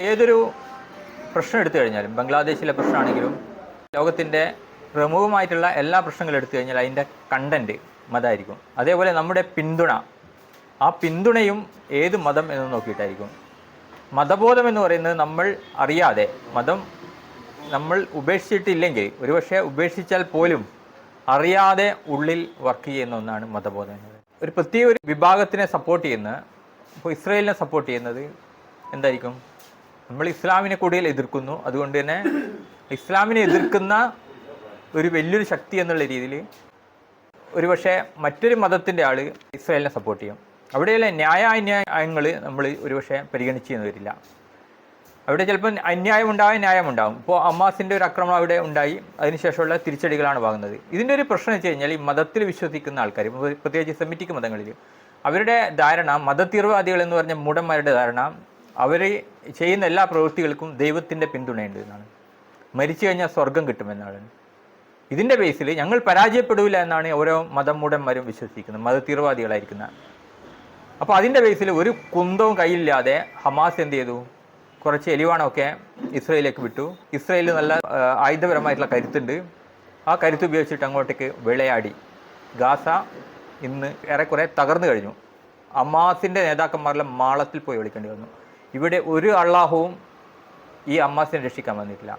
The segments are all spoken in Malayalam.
ഏതൊരു പ്രശ്നം എടുത്തു കഴിഞ്ഞാലും ബംഗ്ലാദേശിലെ പ്രശ്നമാണെങ്കിലും ലോകത്തിന്റെ പ്രമുഖമായിട്ടുള്ള എല്ലാ പ്രശ്നങ്ങളും എടുത്തു കഴിഞ്ഞാൽ അതിന്റെ കണ്ടന്റ് മതമായിരിക്കും അതേപോലെ നമ്മുടെ പിന്തുണ. ആ പിന്തുണയും ഏത് മതം എന്ന് നോക്കിയിട്ടായിരിക്കും. മതബോധം എന്ന് പറയുന്നത് നമ്മൾ അറിയാതെ മതം നമ്മൾ ഉപേക്ഷിച്ചിട്ടില്ലെങ്കിൽ ഒരുപക്ഷെ ഉപേക്ഷിച്ചാൽ പോലും അറിയാതെ ഉള്ളിൽ വർക്ക് ചെയ്യുന്ന ഒന്നാണ് മതബോധം എന്നത് ഒരു പ്രത്യേക ഒരു വിഭാഗത്തിനെ സപ്പോർട്ട് ചെയ്യുന്ന ഇപ്പോൾ ഇസ്രായേലിനെ സപ്പോർട്ട് ചെയ്യുന്നത് എന്തായിരിക്കും? നമ്മൾ ഇസ്ലാമിനെ കൂടുതൽ എതിർക്കുന്നു. അതുകൊണ്ട് തന്നെ ഇസ്ലാമിനെ എതിർക്കുന്ന ഒരു വലിയൊരു ശക്തി എന്നുള്ള രീതിയിൽ ഒരുപക്ഷെ മറ്റൊരു മതത്തിന്റെ ആൾ ഇസ്രായേലിനെ സപ്പോർട്ട് ചെയ്യും. അവിടെയുള്ള ന്യായ അന്യായങ്ങൾ നമ്മൾ ഒരുപക്ഷെ പരിഗണിച്ചു വരില്ല. അവിടെ ചിലപ്പോൾ അന്യായം ഉണ്ടാവും ന്യായം ഉണ്ടാകും ഇപ്പോൾ അമ്മാസിന്റെ ഒരു ആക്രമണം അവിടെ ഉണ്ടായി. അതിനുശേഷമുള്ള തിരിച്ചടികളാണ് വാങ്ങുന്നത്. ഇതിന്റെ ഒരു പ്രശ്നം വെച്ച് കഴിഞ്ഞാൽ ഈ മതത്തിൽ വിശ്വസിക്കുന്ന ആൾക്കാർ പ്രത്യേകിച്ച് സെമിറ്റിക് മതങ്ങളിൽ അവരുടെ ധാരണ മതതീവ്രവാദികൾ എന്ന് പറഞ്ഞ മൂടന്മാരുടെ ധാരണ അവർ ചെയ്യുന്ന എല്ലാ പ്രവൃത്തികൾക്കും ദൈവത്തിന്റെ പിന്തുണയുണ്ട് എന്നാണ്. മരിച്ചു കഴിഞ്ഞാൽ സ്വർഗം കിട്ടുമെന്നാണ്. ഇതിന്റെ ബേസിൽ ഞങ്ങൾ പരാജയപ്പെടില്ല എന്നാണ് ഓരോ മതം മതമൂടന്മാരും വിശ്വസിക്കുന്നത് മതതീവ്രവാദികളായിരിക്കുന്ന. അപ്പോൾ അതിന്റെ ബേസിൽ ഒരു കുന്തവും കയ്യിലില്ലാതെ ഹമാസ് എന്ത് ചെയ്തു? കുറച്ച് എലിവാണമൊക്കെ ഇസ്രയേലിലേക്ക് വിട്ടു. ഇസ്രയേലിൽ നല്ല ആയുധപരമായിട്ടുള്ള കരുത്തുണ്ട്. ആ കരുത്ത് ഉപയോഗിച്ചിട്ട് അങ്ങോട്ടേക്ക് വിളയാടി. ഗാസ ഇന്ന് ഏറെക്കുറെ തകർന്നു കഴിഞ്ഞു. അമാസിന്റെ നേതാക്കന്മാരെല്ലാം മാളത്തിൽ പോയി വിളിക്കേണ്ടി വന്നു. ഇവിടെ ഒരു അള്ളാഹുവും ഈ അമ്മാസിനെ രക്ഷിക്കാൻ വന്നിട്ടില്ല.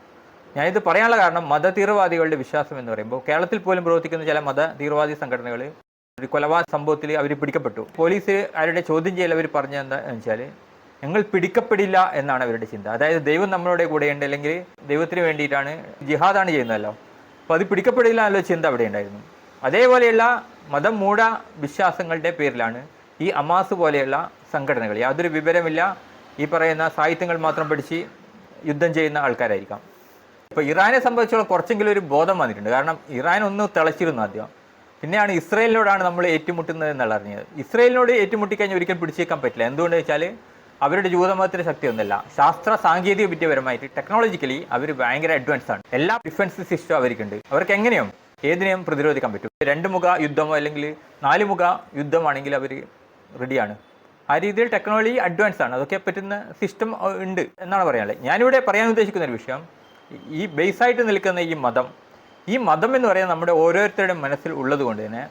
ഞാനിത് പറയാനുള്ള കാരണം മത തീവ്രവാദികളുടെ വിശ്വാസം എന്ന് പറയുമ്പോൾ കേരളത്തിൽ പോലും പ്രവർത്തിക്കുന്ന ചില മത തീവ്രവാദി സംഘടനകൾ ഒരു കൊലപാതക സംഭവത്തിൽ അവർ പിടിക്കപ്പെട്ടു. പോലീസ് അവരുടെ ചോദ്യം ചെയ്യൽ അവർ പറഞ്ഞെന്താ വെച്ചാൽ ഞങ്ങൾ പിടിക്കപ്പെടില്ല എന്നാണ് അവരുടെ ചിന്ത. അതായത് ദൈവം നമ്മളുടെ കൂടെയുണ്ട് അല്ലെങ്കിൽ ദൈവത്തിന് വേണ്ടിയിട്ടാണ് ജിഹാദാണ് ചെയ്യുന്നതല്ലോ. അപ്പോൾ അത് പിടിക്കപ്പെടില്ല എന്നുള്ള ചിന്ത അവിടെ ഉണ്ടായിരുന്നു. അതേപോലെയുള്ള മതം മൂഢ വിശ്വാസങ്ങളുടെ പേരിലാണ് ഈ അമാസ് പോലെയുള്ള സംഘടനകൾ യാതൊരു വിവരമില്ല ഈ പറയുന്ന സാഹിത്യങ്ങൾ മാത്രം പഠിച്ച് യുദ്ധം ചെയ്യുന്ന ആൾക്കാരായിരിക്കാം. ഇപ്പോൾ ഇറാനെ സംബന്ധിച്ചോളം കുറച്ചെങ്കിലും ഒരു ബോധം വന്നിട്ടുണ്ട്. കാരണം ഇറാൻ ഒന്ന് തിളച്ചിരുന്നു ആദ്യം. പിന്നെയാണ് ഇസ്രയേലിനോടാണ് നമ്മൾ ഏറ്റുമുട്ടുന്നത് എന്നുള്ള അറിഞ്ഞത്. ഇസ്രയേലിനോട് ഏറ്റുമുട്ടിക്കഴിഞ്ഞാൽ ഒരിക്കലും പിടിച്ചേക്കാൻ പറ്റില്ല. എന്തുകൊണ്ട് വെച്ചാൽ അവരുടെ ജൂതമതത്തിന്റെ ശക്തി ഒന്നല്ല. ശാസ്ത്ര സാങ്കേതിക വിദ്യപരമായിട്ട് ടെക്നോളജിക്കലി അവർ ഭയങ്കര അഡ്വാൻസ് ആണ്. എല്ലാ ഡിഫൻസ് സിസ്റ്റം അവർക്കുണ്ട്. അവർക്ക് എങ്ങനെയും ഏതിനെയും പ്രതിരോധിക്കാൻ പറ്റും. രണ്ട് മുഖ യുദ്ധമോ അല്ലെങ്കിൽ നാല് മുഖ യുദ്ധമാണെങ്കിൽ അവർ റെഡിയാണ് ആ രീതിയിൽ ടെക്നോളജി അഡ്വാൻസ് ആണ്. അതൊക്കെ പറ്റുന്ന സിസ്റ്റം ഉണ്ട് എന്നാണ് പറയാനുള്ളത്. ഞാനിവിടെ പറയാൻ ഉദ്ദേശിക്കുന്ന ഒരു വിഷയം ഈ ബേസായിട്ട് നിൽക്കുന്ന ഈ മതം ഈ മതം എന്ന് പറയുന്നത് നമ്മുടെ ഓരോരുത്തരുടെയും മനസ്സിൽ ഉള്ളത് കൊണ്ട് തന്നെ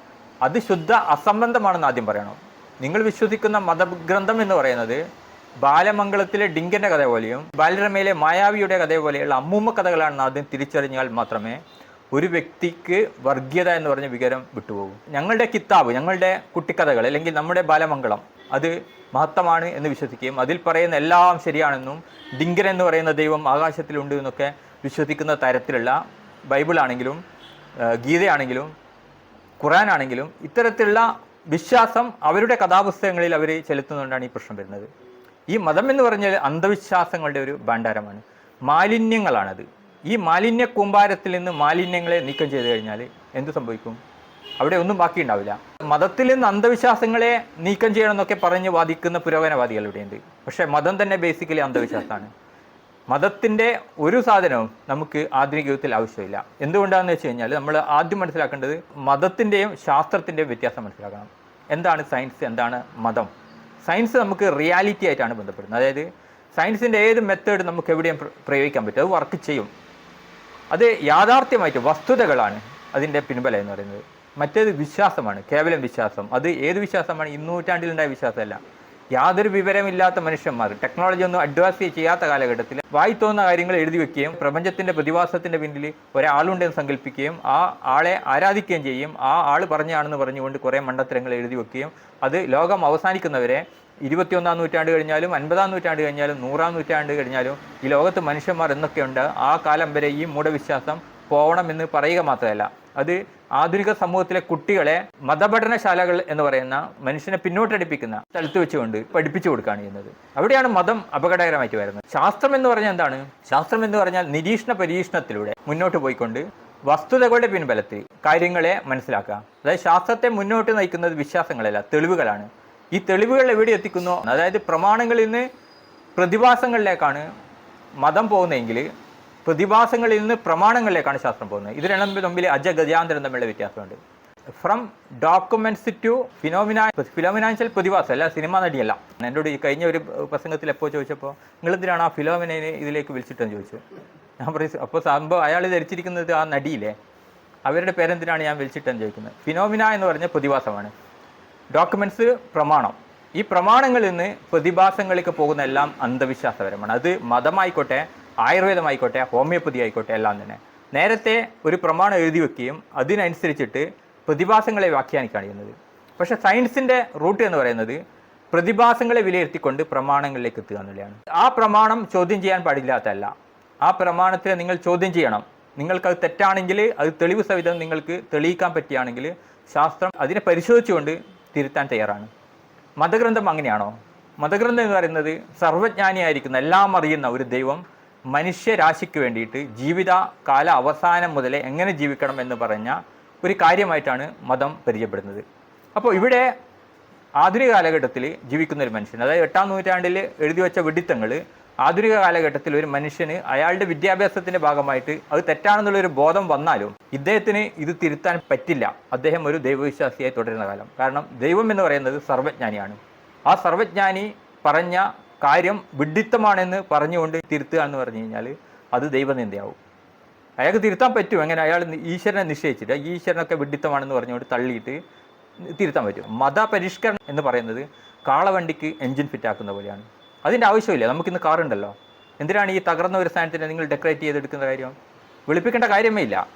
അത് ശുദ്ധ അസംബന്ധമാണെന്ന് ആദ്യം പറയണം. നിങ്ങൾ വിശ്വസിക്കുന്ന മതഗ്രന്ഥം എന്ന് പറയുന്നത് ബാലമംഗളത്തിലെ ഡിങ്കന്റെ കഥ പോലെയും ബാലരമയിലെ മായാവിയുടെ കഥ പോലെയുള്ള അമ്മൂമ്മ കഥകളാണെന്ന് ആദ്യം തിരിച്ചറിഞ്ഞാൽ മാത്രമേ ഒരു വ്യക്തിക്ക് വർഗീയത എന്ന് പറഞ്ഞ വികാരം വിട്ടുപോകും. ഞങ്ങളുടെ കിതാബ് ഞങ്ങളുടെ കുട്ടിക്കഥകൾ അല്ലെങ്കിൽ നമ്മുടെ ബാലമംഗളം അത് മഹത്തമാണ് എന്ന് വിശ്വസിക്കുകയും അതിൽ പറയുന്ന എല്ലാം ശരിയാണെന്നും ഡിങ്കൻ എന്ന് പറയുന്ന ദൈവം ആകാശത്തിലുണ്ട് എന്നൊക്കെ വിശ്വസിക്കുന്ന തരത്തിലുള്ള ബൈബിളാണെങ്കിലും ഗീതയാണെങ്കിലും ഖുറാനാണെങ്കിലും ഇത്തരത്തിലുള്ള വിശ്വാസം അവരുടെ കഥാപുസ്തകങ്ങളിൽ അവർ ചെലുത്തുന്നുകൊണ്ടാണ് ഈ പ്രശ്നം വരുന്നത്. ഈ മതം എന്ന് പറഞ്ഞാൽ അന്ധവിശ്വാസങ്ങളുടെ ഒരു ഭണ്ഡാരമാണ്. മാലിന്യങ്ങളാണത്. ഈ മാലിന്യ കൂമ്പാരത്തിൽ നിന്ന് മാലിന്യങ്ങളെ നീക്കം ചെയ്ത് കഴിഞ്ഞാൽ എന്ത് സംഭവിക്കും? അവിടെ ഒന്നും ബാക്കി ഉണ്ടാവില്ല. മതത്തിൽ നിന്ന് അന്ധവിശ്വാസങ്ങളെ നീക്കം ചെയ്യണം എന്നൊക്കെ പറഞ്ഞ് വാദിക്കുന്ന പുരോഗമനവാദികൾ ഇവിടെയുണ്ട് പക്ഷേ മതം തന്നെ ബേസിക്കലി അന്ധവിശ്വാസമാണ്. മതത്തിന്റെ ഒരു സാധനവും നമുക്ക് ആധുനിക യുഗത്തിൽ ആവശ്യമില്ല. എന്തുകൊണ്ടാണെന്ന് വെച്ച് കഴിഞ്ഞാൽ നമ്മൾ ആദ്യം മനസ്സിലാക്കേണ്ടത് മതത്തിന്റെയും ശാസ്ത്രത്തിന്റെയും വ്യത്യാസം മനസ്സിലാക്കണം. എന്താണ് സയൻസ് എന്താണ് മതം? സയൻസ് നമുക്ക് റിയാലിറ്റി ആയിട്ടാണ് ബന്ധപ്പെടുന്നത്. അതായത് സയൻസിന്റെ ഏത് മെത്തേഡ് നമുക്ക് എവിടെയും പ്ര- പ്രയോഗിക്കാൻ പറ്റും? അത് വർക്ക് ചെയ്യും. അത് യാഥാർത്ഥ്യമായിട്ട് വസ്തുതകളാണ് അതിന്റെ പിൻബല എന്ന് പറയുന്നത്. മറ്റേത് വിശ്വാസമാണ്. കേവലം വിശ്വാസം. അത് ഏത് വിശ്വാസമാണ്? ഇന്നൂറ്റാണ്ടിലുണ്ടായ വിശ്വാസമല്ല. യാതൊരു വിവരമില്ലാത്ത മനുഷ്യന്മാർ. ടെക്നോളജി ഒന്നും അഡ്വാൻസ് ചെയ്യാത്ത കാലഘട്ടത്തിൽ വായി തോന്നുന്ന കാര്യങ്ങൾ എഴുതി വെക്കുകയും പ്രപഞ്ചത്തിന്റെ പ്രതിഭാസത്തിന്റെ പിന്നിൽ ഒരാളുണ്ടെന്ന് സങ്കല്പിക്കുകയും ആ ആളെ ആരാധിക്കുകയും ചെയ്യും. ആ ആൾ പറഞ്ഞാണെന്ന് പറഞ്ഞുകൊണ്ട് കുറേ മണ്ടത്തരങ്ങൾ എഴുതി വെക്കുകയും അത് ലോകം അവസാനിക്കുന്നവരെ ഇരുപത്തിയൊന്നാം നൂറ്റാണ്ട് കഴിഞ്ഞാലും അൻപതാം നൂറ്റാണ്ട് കഴിഞ്ഞാലും നൂറാം നൂറ്റാണ്ട് കഴിഞ്ഞാലും ഈ ലോകത്ത് മനുഷ്യന്മാർ എന്നൊക്കെയുണ്ട് ആ കാലം വരെ ഈ മൂഢവിശ്വാസം പോകണമെന്ന് പറയുക മാത്രമല്ല. അത് ആധുനിക സമൂഹത്തിലെ കുട്ടികളെ മതപഠനശാലകൾ എന്ന് പറയുന്ന മനുഷ്യനെ പിന്നോട്ടടിപ്പിക്കുന്ന സ്ഥലത്ത് വെച്ചുകൊണ്ട് പഠിപ്പിച്ചു കൊടുക്കുകയാണ് ചെയ്യുന്നത്. അവിടെയാണ് മതം അപകടകരമായിട്ട് വരുന്നത്. ശാസ്ത്രം എന്ന് പറഞ്ഞാൽ എന്താണ്? ശാസ്ത്രം എന്ന് പറഞ്ഞാൽ നിരീക്ഷണ പരീക്ഷണത്തിലൂടെ മുന്നോട്ട് പോയിക്കൊണ്ട് വസ്തുതകളുടെ പിൻബലത്തിൽ കാര്യങ്ങളെ മനസ്സിലാക്കുക. അതായത് ശാസ്ത്രത്തെ മുന്നോട്ട് നയിക്കുന്നത് വിശ്വാസങ്ങളല്ല തെളിവുകളാണ്. ഈ തെളിവുകൾ എവിടെ എത്തിക്കുന്നു? അതായത് പ്രമാണങ്ങളിൽ നിന്ന് പ്രതിഭാസങ്ങളിലേക്കാണ് മതം പോകുന്നതെങ്കിൽ പ്രതിഭാസങ്ങളിൽ നിന്ന് പ്രമാണങ്ങളിലേക്കാണ് ശാസ്ത്രം പോകുന്നത്. ഇത് രണ്ടും തമ്മിൽ അജഗജാന്തരം തമ്മിലുള്ള വ്യത്യാസമുണ്ട്. From documents to phenomena phenomenal പ്രതിഭാസം അല്ല സിനിമ നടിയല്ല. എന്നോട് ഈ കഴിഞ്ഞ ഒരു പ്രസംഗത്തിൽ എപ്പോൾ ചോദിച്ചപ്പോൾ നിങ്ങൾ എന്തിനാണ് ആ ഫിലോമിനെ ഇതിലേക്ക് വിളിച്ചിട്ടെന്ന് ചോദിച്ചു? ഞാൻ പറയും അപ്പോൾ സംഭവം അയാൾ ധരിച്ചിരിക്കുന്നത് ആ നടിയില്ലേ? അവരുടെ പേരെന്തിനാണ് ഞാൻ വിളിച്ചിട്ടെന്ന് ചോദിക്കുന്നത്? ഫിനോമിന എന്ന് പറഞ്ഞ പ്രതിഭാസമാണ്. ഡോക്യുമെന്റ്സ് പ്രമാണം. ഈ പ്രമാണങ്ങളിൽ നിന്ന് പ്രതിഭാസങ്ങളിലേക്ക് പോകുന്ന എല്ലാം അന്ധവിശ്വാസപരമാണ്. അത് മതമായിക്കോട്ടെ ആയുർവേദമായിക്കോട്ടെ ഹോമിയോപ്പതി ആയിക്കോട്ടെ എല്ലാം തന്നെ. നേരത്തെ ഒരു പ്രമാണം എഴുതി വെക്കുകയും അതിനനുസരിച്ചിട്ട് പ്രതിഭാസങ്ങളെ വ്യാഖ്യാനിക്കുകയാണ് ചെയ്യുന്നത്. പക്ഷേ സയൻസിന്റെ റൂട്ട് എന്ന് പറയുന്നത് പ്രതിഭാസങ്ങളെ വിലയിരുത്തിക്കൊണ്ട് പ്രമാണങ്ങളിലേക്ക് എത്തുക എന്നുള്ളതാണ്. ആ പ്രമാണം ചോദ്യം ചെയ്യാൻ പാടില്ലാത്തതല്ല. ആ പ്രമാണത്തിനെ നിങ്ങൾ ചോദ്യം ചെയ്യണം. നിങ്ങൾക്കത് തെറ്റാണെങ്കിൽ അത് തെളിവ് സഹിതം നിങ്ങൾക്ക് തെളിയിക്കാൻ പറ്റുകയാണെങ്കിൽ ശാസ്ത്രം അതിനെ പരിശോധിച്ചുകൊണ്ട് തിരുത്താൻ തയ്യാറാണ്. മതഗ്രന്ഥം അങ്ങനെയാണോ? മതഗ്രന്ഥം എന്ന് പറയുന്നത് സർവജ്ഞാനിയായിരിക്കുന്ന എല്ലാം അറിയുന്ന ഒരു ദൈവം മനുഷ്യരാശിക്ക് വേണ്ടിയിട്ട് ജീവിത കാല അവസാനം മുതലേ എങ്ങനെ ജീവിക്കണം എന്ന് പറഞ്ഞ ഒരു കാര്യമായിട്ടാണ് മതം പരിചയപ്പെടുന്നത്. അപ്പോൾ ഇവിടെ ആധുനിക കാലഘട്ടത്തിൽ ജീവിക്കുന്ന ഒരു മനുഷ്യൻ അതായത് എട്ടാം നൂറ്റാണ്ടിൽ എഴുതി വെച്ച വെടിത്തങ്ങൾ ആധുനിക കാലഘട്ടത്തിൽ ഒരു മനുഷ്യന് അയാളുടെ വിദ്യാഭ്യാസത്തിന്റെ ഭാഗമായിട്ട് അത് തെറ്റാണെന്നുള്ളൊരു ബോധം വന്നാലും ഇദ്ദേഹത്തിന് ഇത് തിരുത്താൻ പറ്റില്ല. അദ്ദേഹം ഒരു ദൈവവിശ്വാസിയായി തുടരുന്ന കാലം. കാരണം ദൈവം എന്ന് പറയുന്നത് സർവജ്ഞാനിയാണ്. ആ സർവജ്ഞാനി പറഞ്ഞ കാര്യം വിഡിത്തമാണെന്ന് പറഞ്ഞുകൊണ്ട് തിരുത്തുക എന്ന് പറഞ്ഞു കഴിഞ്ഞാൽ അത് ദൈവനിന്ദയാവും. അയാൾക്ക് തിരുത്താൻ പറ്റും എങ്ങനെ? അയാൾ ഈശ്വരനെ നിശ്ചയിച്ചിട്ട് ഈശ്വരനൊക്കെ വിഡിത്തമാണെന്ന് പറഞ്ഞുകൊണ്ട് തള്ളിയിട്ട് തിരുത്താൻ പറ്റും മതപരിഷ്കരണം എന്ന് പറയുന്നത് കാളവണ്ടിക്ക് എൻജിൻ ഫിറ്റാക്കുന്ന പോലെയാണ്. അതിന്റെ ആവശ്യമില്ല. നമുക്കിന്ന് കാറുണ്ടല്ലോ. എന്തിനാണ് ഈ തകർന്ന ഒരു സ്ഥാനത്തിനെ നിങ്ങൾ ഡെക്കറേറ്റ് ചെയ്തെടുക്കുന്ന കാര്യം? വിളിപ്പിക്കേണ്ട കാര്യമേ ഇല്ല.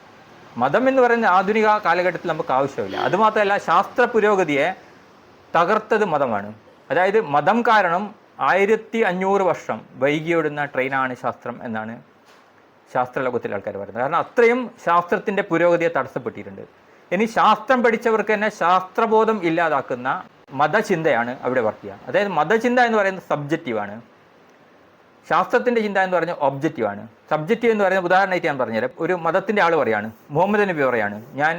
മതം എന്ന് പറയുന്ന ആധുനിക കാലഘട്ടത്തിൽ നമുക്ക് ആവശ്യമില്ല. അതുമാത്രമല്ല ശാസ്ത്ര പുരോഗതിയെ തകർത്തത് മതമാണ്. അതായത് മതം കാരണം ആയിരത്തി അഞ്ഞൂറ് വർഷം വൈകിയോടുന്ന ട്രെയിനാണ് ശാസ്ത്രം എന്നാണ് ശാസ്ത്രലോകത്തിൽ ആൾക്കാർ പറയുന്നത്. കാരണം അത്രയും ശാസ്ത്രത്തിന്റെ പുരോഗതിയെ തടസ്സപ്പെട്ടിട്ടുണ്ട്. ഇനി ശാസ്ത്രം പഠിച്ചവർക്ക് തന്നെ ശാസ്ത്രബോധം ഇല്ലാതാക്കുന്ന മതചിന്തയാണ് അവിടെ വർക്ക് ചെയ്യുക. അതായത് മതചിന്ത എന്ന് പറയുന്നത് സബ്ജക്റ്റീവാണ് ശാസ്ത്രത്തിന്റെ ചിന്ത എന്ന് പറഞ്ഞാൽ ഒബ്ജക്റ്റീവാണ് സബ്ജക്റ്റീവ് എന്ന് പറയുന്നത് ഉദാഹരണമായിട്ട് ഞാൻ പറഞ്ഞുതരാം. ഒരു മതത്തിന്റെ ആൾ പറയാണ് മുഹമ്മദ് നബി പറയാണ് ഞാൻ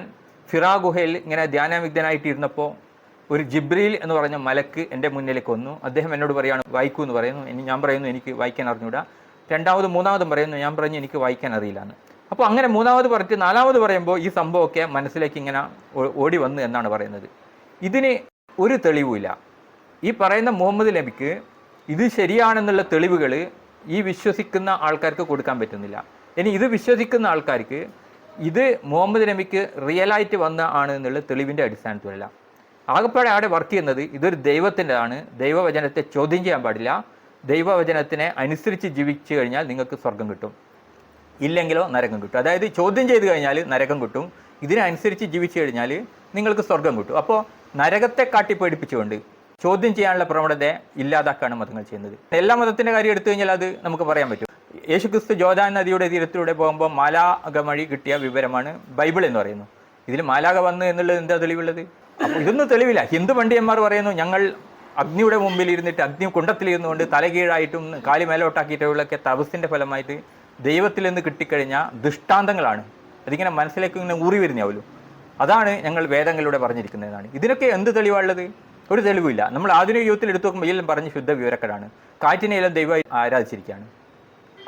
ഫിറാ ഗുഹയിൽ ഇങ്ങനെ ധ്യാനവിഗ്ധനായിട്ട് ഇരുന്നപ്പോൾ ഒരു ജിബ്രീൽ എന്ന് പറഞ്ഞ മലക്ക് എന്റെ മുന്നിലേക്ക് വന്നു അദ്ദേഹം എന്നോട് പറയാണ് വായിക്കൂ എന്ന് പറയുന്നു. ഇനി ഞാൻ പറയുന്നു എനിക്ക് വായിക്കാൻ അറിഞ്ഞൂടാ. രണ്ടാമത് മൂന്നാമതും പറയുന്നു ഞാൻ പറഞ്ഞു എനിക്ക് വായിക്കാൻ അറിയില്ല എന്ന് അപ്പോൾ അങ്ങനെ മൂന്നാമത് പറഞ്ഞിട്ട് നാലാമത് പറയുമ്പോൾ ഈ സംഭവമൊക്കെ മനസ്സിലേക്ക് ഇങ്ങനെ ഓടി വന്നു എന്നാണ് പറയുന്നത്. ഇതിന് ഒരു തെളിവുമില്ല. ഈ പറയുന്ന മുഹമ്മദ് നബിക്ക് ഇത് ശരിയാണെന്നുള്ള തെളിവുകൾ ഈ വിശ്വസിക്കുന്ന ആൾക്കാർക്ക് കൊടുക്കാൻ പറ്റുന്നില്ല. ഇനി ഇത് വിശ്വസിക്കുന്ന ആൾക്കാർക്ക് ഇത് മുഹമ്മദ് നബിക്ക് റിയലായിട്ട് വന്ന ആണ് എന്നുള്ള തെളിവിന്റെ അടിസ്ഥാനത്തിലല്ല. ആകപ്പാടെ അവിടെ വർക്ക് ചെയ്യുന്നത് ഇതൊരു ദൈവത്തിന്റെതാണ്. ദൈവവചനത്തെ ചോദ്യം ചെയ്യാൻ പാടില്ല. ദൈവവചനത്തിനെ അനുസരിച്ച് ജീവിച്ചു കഴിഞ്ഞാൽ നിങ്ങൾക്ക് സ്വർഗം കിട്ടും. ഇല്ലെങ്കിലോ നരകം കിട്ടും. അതായത് ചോദ്യം ചെയ്ത് കഴിഞ്ഞാൽ നരകം കിട്ടും. ഇതിനനുസരിച്ച് ജീവിച്ചു കഴിഞ്ഞാൽ നിങ്ങൾക്ക് സ്വർഗം കിട്ടും. അപ്പോൾ നരകത്തെ കാട്ടി പേടിപ്പിച്ചുകൊണ്ട് ചോദ്യം ചെയ്യാനുള്ള പ്രവണതയെ ഇല്ലാതാക്കാണ് മതങ്ങൾ ചെയ്യുന്നത്. എല്ലാ മതത്തിന്റെ കാര്യം എടുത്തു കഴിഞ്ഞാൽ അത് നമുക്ക് പറയാൻ പറ്റും. യേശുക്രിസ്തു ജോദാൻ നദിയുടെ തീരത്തിലൂടെ പോകുമ്പോൾ മാലാകമഴി കിട്ടിയ വിവരമാണ് ബൈബിൾ എന്ന് പറയുന്നു. ഇതിൽ മാലാക വന്നു എന്നുള്ളത് എന്താ തെളിവുള്ളത്? അപ്പോൾ ഇതൊന്നും തെളിവില്ല. ഹിന്ദു പണ്ഡിയന്മാർ പറയുന്നു ഞങ്ങൾ അഗ്നിയുടെ മുമ്പിൽ ഇരുന്നിട്ട് അഗ്നി കുണ്ടത്തിലിരുന്നുകൊണ്ട് തലകീഴായിട്ടും കാലി മേലോട്ടാക്കിയിട്ടുള്ളൊക്കെ തപസ്സിന്റെ ഫലമായിട്ട് ദൈവത്തിൽ നിന്ന് കിട്ടിക്കഴിഞ്ഞ ദൃഷ്ടാന്തങ്ങളാണ്. അതിങ്ങനെ മനസ്സിലേക്ക് ഇങ്ങനെ ഊറി വരുന്നാവുമല്ലോ അതാണ് ഞങ്ങൾ വേദങ്ങളിലൂടെ പറഞ്ഞിരിക്കുന്നതാണ്. ഇതിനൊക്കെ എന്ത് തെളിവാണുള്ളത്? ഒരു തെളിവില്ല നമ്മൾ ആധുനിക യുഗത്തിൽ എടുത്തു നോക്കുമ്പോൾ എല്ലാം പറഞ്ഞ് ശുദ്ധ വിവരക്കടാണ് കാറ്റിനെയെല്ലാം ദൈവമായി ആരാധിച്ചിരിക്കുകയാണ്.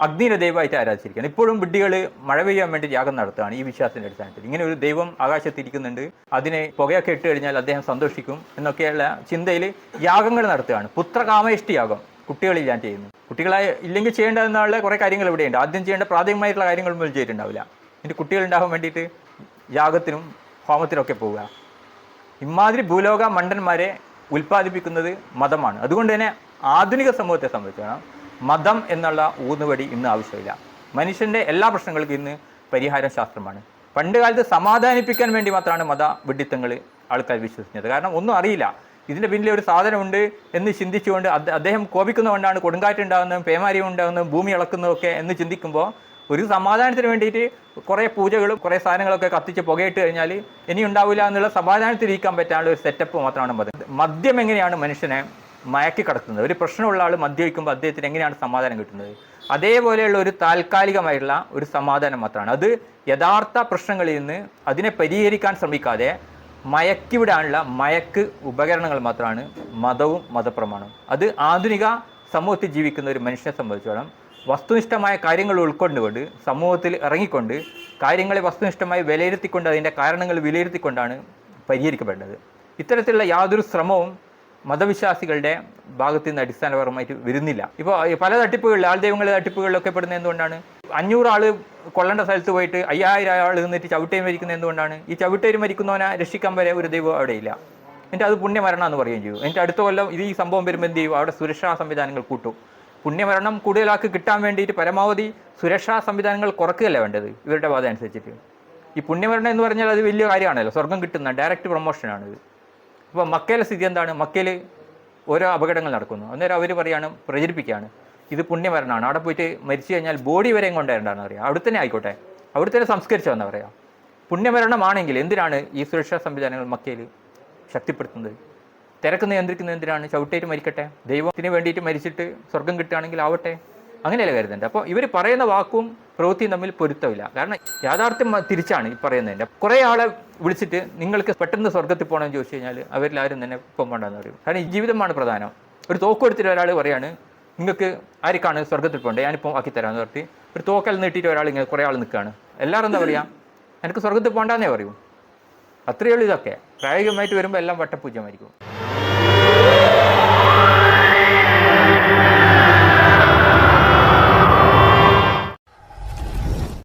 അഗ്നിയുടെ ദൈവമായിട്ട് ആരാധിച്ചിരിക്കുകയാണ്. ഇപ്പോഴും വിഡ്ഢികൾ മഴ പെയ്യാൻ വേണ്ടി യാഗം നടത്തുകയാണ് ഈ വിശ്വാസത്തിന്റെ അടിസ്ഥാനത്തിൽ. ഇങ്ങനെ ഒരു ദൈവം ആകാശത്തിരിക്കുന്നുണ്ട്. അതിനെ പുകയൊക്കെ ഇട്ട് കഴിഞ്ഞാൽ അദ്ദേഹം സന്തോഷിക്കും എന്നൊക്കെയുള്ള ചിന്തയിൽ യാഗങ്ങൾ നടത്തുകയാണ്. പുത്രകാമേഷ്ടി യാഗം കുട്ടികളില്ലാൻ ചെയ്യുന്നു. കുട്ടികളെ ഇല്ലെങ്കിൽ ചെയ്യേണ്ടതെന്നുള്ള കുറേ കാര്യങ്ങൾ ഇവിടെയുണ്ട്. ആദ്യം ചെയ്യേണ്ട പ്രാഥമികമായിട്ടുള്ള കാര്യങ്ങൾ മുതൽ ചെയ്തിട്ടുണ്ടാവില്ല. എന്നിട്ട് കുട്ടികളുണ്ടാകാൻ വേണ്ടിയിട്ട് യാഗത്തിനും ഹോമത്തിനൊക്കെ പോവുക. ഇമാതിരി ഭൂലോക മണ്ടന്മാരെ ഉൽപ്പാദിപ്പിക്കുന്നത് മതമാണ്. അതുകൊണ്ട് തന്നെ ആധുനിക സമൂഹത്തെ സംബന്ധിച്ചാണ് മതം എന്നുള്ള ഊന്നുവടി ഇന്ന് ആവശ്യമില്ല. മനുഷ്യന്റെ എല്ലാ പ്രശ്നങ്ങൾക്കും ഇന്ന് പരിഹാരം ശാസ്ത്രമാണ്. പണ്ട് കാലത്ത് സമാധാനിപ്പിക്കാൻ വേണ്ടി മാത്രമാണ് മത വിഡിത്തങ്ങൾ ആൾക്കാർ വിശ്വസിക്കുന്നത് കാരണം ഒന്നും അറിയില്ല. ഇതിന്റെ പിന്നിൽ ഒരു സാധനമുണ്ട് എന്ന് ചിന്തിച്ചുകൊണ്ട് അദ്ദേഹം കോപിക്കുന്നതുകൊണ്ടാണ് കൊടുങ്കാറ്റുണ്ടാകുന്നതും പേമാരി ഉണ്ടാകുന്നതും ഭൂമി ഇളക്കുന്നതൊക്കെ എന്ന് ചിന്തിക്കുമ്പോൾ ഒരു സമാധാനത്തിന് വേണ്ടിയിട്ട് കുറേ പൂജകളും കുറേ സാധനങ്ങളൊക്കെ കത്തിച്ച് പുകയിട്ട് കഴിഞ്ഞാൽ ഇനി ഉണ്ടാവില്ല എന്നുള്ള സമാധാനത്തിലിരിക്കാൻ പറ്റാനുള്ള ഒരു സെറ്റപ്പ് മാത്രമാണ് മദ്യം മദ്യം എങ്ങനെയാണ് മനുഷ്യനെ മയക്കി കിടക്കുന്നത് ഒരു പ്രശ്നമുള്ള ആൾ മദ്യപിക്കുമ്പോൾ അദ്ദേഹത്തിന് എങ്ങനെയാണ് സമാധാനം കിട്ടുന്നത്? അതേപോലെയുള്ള ഒരു താൽക്കാലികമായിട്ടുള്ള ഒരു സമാധാനം മാത്രമാണ്. അത് യഥാർത്ഥ പ്രശ്നങ്ങളിൽ നിന്ന് അതിനെ പരിഹരിക്കാൻ ശ്രമിക്കാതെ മയക്കിവിടാനുള്ള മയക്ക് ഉപകരണങ്ങൾ മാത്രമാണ് മതവും മതപ്രമാണവും. അത് ആധുനിക സമൂഹത്തിൽ ജീവിക്കുന്ന ഒരു മനുഷ്യനെ സംബന്ധിച്ചോളം വസ്തുനിഷ്ഠമായ കാര്യങ്ങൾ ഉൾക്കൊണ്ടുകൊണ്ട് സമൂഹത്തിൽ ഇറങ്ങിക്കൊണ്ട് കാര്യങ്ങളെ വസ്തുനിഷ്ഠമായി വിലയിരുത്തിക്കൊണ്ട് അതിന്റെ കാരണങ്ങൾ വിലയിരുത്തിക്കൊണ്ടാണ് പരിഹരിക്കപ്പെടേണ്ടത് ഇത്തരത്തിലുള്ള യാതൊരു ശ്രമവും മതവിശ്വാസികളുടെ ഭാഗത്തു നിന്ന് അടിസ്ഥാനപരമായിട്ട് വരുന്നില്ല. ഇപ്പോൾ പല തട്ടിപ്പുകളിൽ ആൾ ദൈവങ്ങളുടെ തട്ടിപ്പുകളിലൊക്കെ പെടുന്നത് എന്തുകൊണ്ടാണ്? അഞ്ഞൂറ് ആൾ കൊള്ളേണ്ട സ്ഥലത്ത് പോയിട്ട് അയ്യായിരം ആൾ നിന്നിട്ട് ചവിട്ടേം മരിക്കുന്നത് എന്തുകൊണ്ടാണ്? ഈ ചവിട്ടേരി മരിക്കുന്നവനെ രക്ഷിക്കാൻ വരെ ഒരു ദൈവം ഇല്ല. എന്നിട്ട് അത് പുണ്യമരണം എന്ന് പറയുകയും ചെയ്യും. എന്നിട്ട് അടുത്ത കൊല്ലം ഇത് ഈ സംഭവം വരുമ്പോൾ എന്ത് ചെയ്യും? അവിടെ സുരക്ഷാ സംവിധാനങ്ങൾ കൂട്ടും. പുണ്യമരണം കൂടുതലാൾക്ക് കിട്ടാൻ വേണ്ടിയിട്ട് പരമാവധി സുരക്ഷാ സംവിധാനങ്ങൾ കുറക്കുകയല്ല വേണ്ടത്? ഇവരുടെ വാദം അനുസരിച്ചിട്ട്. ഈ പുണ്യമരണം എന്ന് പറഞ്ഞാൽ അത് വലിയ കാര്യമാണല്ലോ. സ്വർഗം കിട്ടുന്ന ഡയറക്റ്റ് പ്രൊമോഷനാണിത് ഇപ്പോൾ മക്കയിലെ സ്ഥിതി എന്താണ്? മക്കയിൽ ഓരോ അപകടങ്ങൾ നടക്കുന്നു. അന്നേരം അവർ പറയാണ് പ്രചരിപ്പിക്കുകയാണ്. ഇത് പുണ്യമരണമാണ്. അവിടെ പോയിട്ട് മരിച്ചു കഴിഞ്ഞാൽ ബോഡി വരെയും കൊണ്ടുവരേണ്ടതെന്ന് പറയാം. അവിടെ തന്നെ ആയിക്കോട്ടെ. അവിടെ തന്നെ സംസ്കരിച്ചതെന്ന് പറയാം. പുണ്യമരണമാണെങ്കിൽ എന്തിനാണ് ഈ സുരക്ഷാ സംവിധാനങ്ങൾ മക്കയിൽ ശക്തിപ്പെടുത്തുന്നത്? തിരക്ക് നിയന്ത്രിക്കുന്നത് എന്തിനാണ്? ചവിട്ടേറ്റ് മരിക്കട്ടെ? ദൈവത്തിന് വേണ്ടിയിട്ട് മരിച്ചിട്ട് സ്വർഗം കിട്ടുകയാണെങ്കിൽ ആവട്ടെ? അങ്ങനെയല്ല കരുതേണ്ടത്? അപ്പോൾ ഇവർ പറയുന്ന വാക്കും പ്രവൃത്തിയും തമ്മിൽ പൊരുത്തമില്ല. കാരണം യാഥാർത്ഥ്യം തിരിച്ചാണ് ഈ പറയുന്നതിന്റെ കുറേ ആളെ വിളിച്ചിട്ട് നിങ്ങൾക്ക് പെട്ടെന്ന് സ്വർഗത്തിൽ പോകണമെന്ന് ചോദിച്ചു കഴിഞ്ഞാൽ അവരിൽ ആരും തന്നെ ഇപ്പം വേണ്ടെന്ന് പറയും. കാരണം ഈ ജീവിതമാണ് പ്രധാനം. ഒരു തോക്ക് എടുത്തിട്ട് ഒരാൾ പറയാണ് നിങ്ങൾക്ക് ആർക്കാണ് സ്വർഗത്തിൽ പോകേണ്ടത്? ഞാനിപ്പോൾ ആക്കി തരാമെന്ന് പറഞ്ഞിട്ട് ഒരു തോക്കൽ നീട്ടിയിട്ട് ഒരാൾ ഇങ്ങനെ കുറേ ആൾ നിൽക്കുകയാണ് എല്ലാവരും എന്താ പറയുക എനിക്ക് സ്വർഗത്തിൽ പോകണ്ടെന്നേ പറയൂ. അത്രയേ ഉള്ളൂ ഇതൊക്കെ. പ്രായോഗികമായിട്ട് വരുമ്പോൾ എല്ലാം വട്ടപൂജ്യമായിരിക്കും.